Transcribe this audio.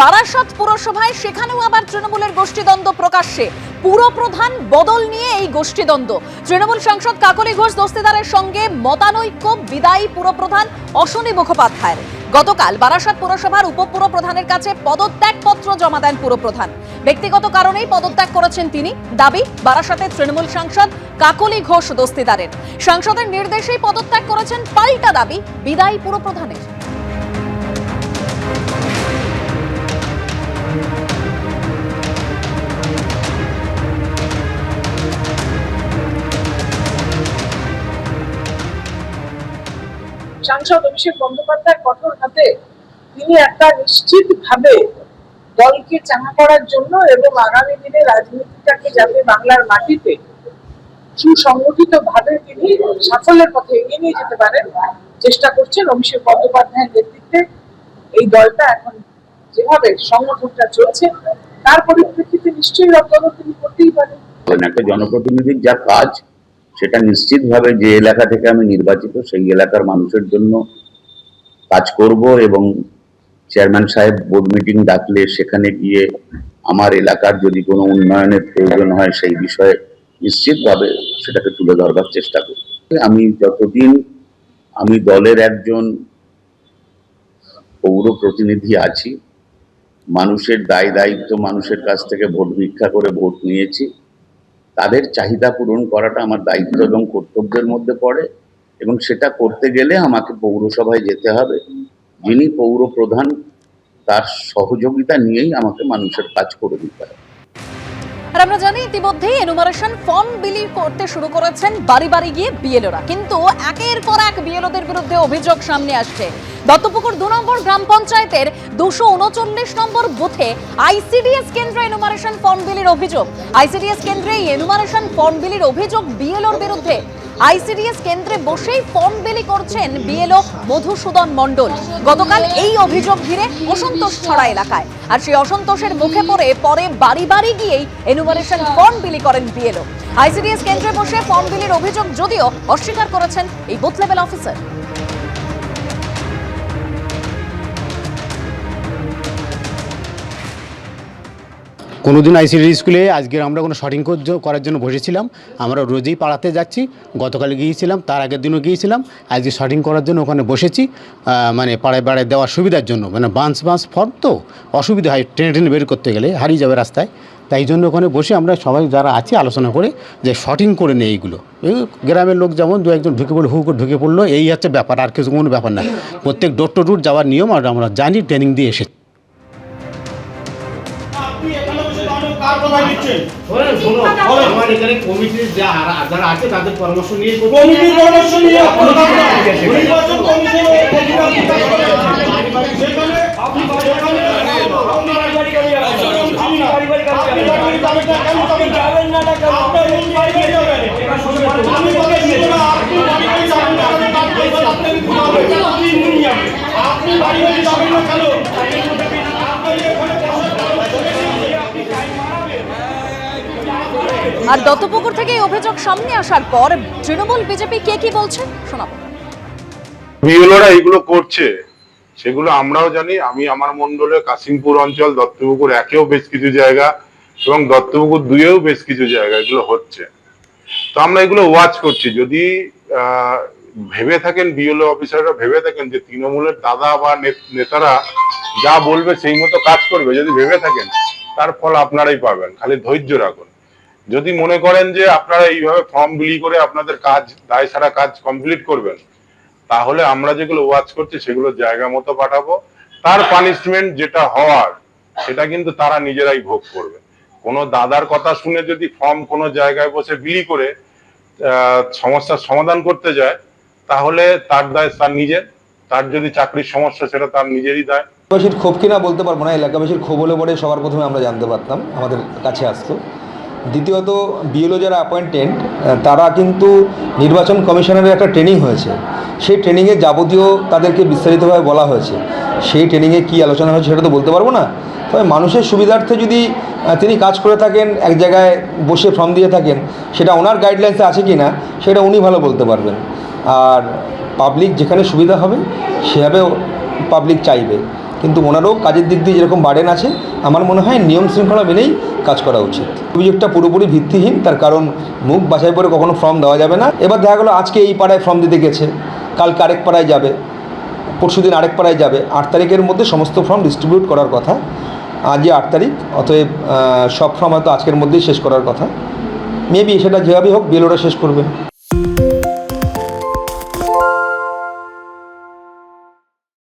বারাসত পুরসভায় সেখানেও আবার তৃণমূলের গোষ্ঠীদ্বন্দ্ব প্রকাশ্যে। পুরপ্রধান বদল নিয়ে এই গোষ্ঠীদ্বন্দ্ব। তৃণমূল সাংসদ কাকলি ঘোষ দস্তিদারের সঙ্গে মতানৈক্য বিদায়ী পুরপ্রধান অশ্বনী মুখোপাধ্যায়ের। গতকাল বারাসত পুরসভার উপপুরপ্রধানের কাছে পদত্যাগপত্র জমা দেন পুরপ্রধান। ব্যক্তিগত কারণেই পদত্যাগ করেছেন তিনি। দাবি বারাসতের তৃণমূল সাংসদ কাকলি ঘোষ দস্তিদারের। সাংসদের নির্দেশেই পদত্যাগ করেছেন পাল্টা দাবি বিদায়ী পুরপ্রধানের। সাংসদ অভিষেক বন্দ্যোপাধ্যায় কঠোর হাতে তিনি একটা নিশ্চিত ভাবে দলকে চাঙা করার জন্য এবং আগামী দিনে রাজনীতিটাকে যাতে বাংলার মাটিতে সুসংগঠিত ভাবে তিনি সাফল্যের পথে এগিয়ে নিয়ে যেতে পারেন, চেষ্টা করছেন অভিষেক বন্দ্যোপাধ্যায়ের নেতৃত্বে এই দলটা এখন যেভাবে সংগঠনটা চলছে। তার পরিপ্রেক্ষিতে নিশ্চয়ই তিনি করতেই পারেন। একটা জনপ্রতিনিধির যা কাজ, সেটা নিশ্চিতভাবে যে এলাকা থেকে আমি নির্বাচিত, সেই এলাকার মানুষের জন্য কাজ করব এবং চেয়ারম্যান সাহেব বোর্ড মিটিং ডাকলে সেখানে গিয়ে আমার এলাকার যদি কোনো উন্নয়নের প্রয়োজন হয়, সেই বিষয়ে নিশ্চিতভাবে সেটাকে তুলে ধরবার চেষ্টা করব। আমি যতদিন আমি দলের একজন পৌর প্রতিনিধি আছি মানুষের দায় দায়িত্ব, মানুষের কাছ থেকে ভোট ভিক্ষা করে ভোট নিয়েছি। তাদের চাহিদা পূরণ করাটা আমার দায়িত্ব এবং কর্তব্যের মধ্যে পড়ে এবং সেটা করতে গেলে আমাকে পৌরসভায় যেতে হবে। যিনি পৌর প্রধান তার সহযোগিতা নিয়েই আমাকে মানুষের কাজ করে দিতে হবে। আর আমরা জানি ইতিমধ্যেই এনুমারেশন ফর্ম বিলি করতে শুরু করেছেন বাড়ি বাড়ি গিয়ে বিএলওরা। কিন্তু একের পর এক বিএলওদের বিরুদ্ধে অভিযোগ সামনে আসছে। দত্তপুকুর দু নম্বর গ্রাম পঞ্চায়েতের দুশো উনচল্লিশ নম্বর বুথে আইসিডিএস কেন্দ্রে এনুমারেশন ফর্ম বিলির অভিযোগ। আইসিডিএস কেন্দ্রে এনুমারেশন ফর্ম বিলির অভিযোগ বিএলওর বিরুদ্ধে। আইসিডিএস কেন্দ্রে বসেই ফর্ম বিলি করছেন বিএলও মধুসূদন মণ্ডল। গতকাল এই অভিযোগ ঘিরে অসন্তোষ ছড়া এলাকায়। আর সেই অসন্তোষের মুখে পড়ে পরে বাড়ি বাড়ি গিয়েই এনুমারেশন ফর্ম বিলি করেন বিএলও। আইসিডিএস কেন্দ্রে বসে ফর্ম বিলির অভিযোগ যদিও অস্বীকার করেছেন এই বুথ লেভেল অফিসার কোনোদিন আইসিডি স্কুলে আজকের আমরা কোনো শটিং করার জন্য বসেছিলাম। আমরা রোজই পাড়াতে যাচ্ছি। গতকাল গিয়েছিলাম, তার আগের দিনও গিয়েছিলাম। আজকে শটিং করার জন্য ওখানে বসেছি। মানে পাড়ায় পাড়ায় দেওয়ার সুবিধার জন্য। মানে বাঁশ বাঁশ ফর্ম তো অসুবিধা হয় ট্রেনে ট্রেনে বের করতে গেলে হারিয়ে যাবে রাস্তায়। তাই জন্য ওখানে বসে আমরা সবাই যারা আছি, আলোচনা করে যে শটিং করে নেই এইগুলো। এই গ্রামের লোক যেমন দু একজন ঢুকে পড়ল হু করে ঢুকে পড়ল, এই হচ্ছে ব্যাপার, আর কিছু কোনো ব্যাপার না। প্রত্যেক ডোর টু ডোর যাওয়ার নিয়ম, আর আমরা জানি ট্রেনিং দিয়ে এসেছি। কার কথা দিচ্ছেন? শোনেন, শোনো, আমার এখানে কমিটির যারা আছে তাদের পরামর্শ নিয়ে কমিটির পরামর্শ। নির্বাচন। সেখানে আপনি আপনারা যাবেন না কেন তবে যাবেন না না কেন আপনারা এই বাড়ি গাড়ি যাবেন। আমি বলেছি না, আপনি বাড়ি গাড়ি যাবেন না কেন? তার পয়সা আপনাকে দিতে হবে। আপনি নিয়ে যাবেন। আপনি বাড়ি গাড়ি যাবেন না কেন? আপনি এখানে বসে আপনি টাইম মারাবেন আর দত্তপুকুর থেকে এই অভিযোগ সামনে আসার পর তৃণমূল বিজেপি কে কি বলছে? শোনাবো। বিএলওরা এগুলো করছে, সেগুলো আমরাও জানি। আমি আমার মন্ডলে কাশিমপুর অঞ্চল, দত্তপুকুর একেও বেশ কিছু জায়গা এবং দত্তপুকুর দুইয়েও বেশ কিছু জায়গা এগুলো হচ্ছে। তো আমরা এগুলো ওয়াচ করছি। যদি ভেবে থাকেন বিএলও অফিসাররা, ভেবে থাকেন যে তৃণমূলের দাদা বা নেতারা যা বলবে সেই মতো কাজ করবে, যদি ভেবে থাকেন, তার ফল আপনারাই পাবেন। খালি ধৈর্য রাখুন। যদি মনে করেন যে আপনারা এইভাবে ফর্ম বিলি করে আপনাদের কাজ, দায় সারা কাজ কমপ্লিট করবেন, তাহলে আমরা যেগুলো ওয়াচ করছি সেগুলো জায়গা মতো পাঠাবো। তার পানিশমেন্ট যেটা হওয়ার, সেটা কিন্তু তারা নিজেরাই ভোগ করবে। কোনো দাদার কথা শুনে যদি ফর্ম কোনো জায়গায় বসে বিলি করে সমস্যার সমাধান করতে যায়, তাহলে তার দায় তার নিজের। তার যদি চাকরির সমস্যা, সেটা তার নিজেরই দায়। এলাকাবাসীর ক্ষোভ কিনা বলতে পারব না। এলাকাবাসীর ক্ষোভ হলে পরে সবার প্রথমে আমরা জানতে পারতাম, আমাদের কাছে আসতো। দ্বিতীয়ত, বিএলও যারা অ্যাপয়েন্টেন্ট তারা কিন্তু নির্বাচন কমিশনারের একটা ট্রেনিং হয়েছে। সেই ট্রেনিংয়ে যাবতীয় তাদেরকে বিস্তারিতভাবে বলা হয়েছে। সেই ট্রেনিংয়ে কী আলোচনা হয়েছে সেটা তো বলতে পারব না। তবে মানুষের সুবিধার্থে যদি তিনি কাজ করে থাকেন, এক জায়গায় বসে ফর্ম দিয়ে থাকেন, সেটা ওনার গাইডলাইন্সে আছে কি না সেটা উনি ভালো বলতে পারবেন। আর পাবলিক যেখানে সুবিধা হবে সেভাবে পাবলিক চাইবে। কিন্তু ওনারও কাজের দিক দিয়ে যেরকম বার্ডেন আছে, আমার মনে হয় নিয়ম শৃঙ্খলা মেনেই কাজ করা উচিত। অভিযোগটা পুরোপুরি ভিত্তিহীন, তার কারণ মুখ বাছাই করে কখনো ফর্ম দেওয়া যাবে না। এবার দেখা গেলো আজকে এই পাড়ায় ফর্ম দিতে গেছে, কালকে আরেক পাড়ায় যাবে, পরশু দিন আরেক পাড়ায় যাবে। আট তারিখের মধ্যে সমস্ত ফর্ম ডিস্ট্রিবিউট করার কথা আজই আট তারিখ, অতএব সব ফর্ম হয়তো আজকের মধ্যেই শেষ করার কথা। মেবি সেটা যেভাবেই হোক বিএলওরা শেষ করবে।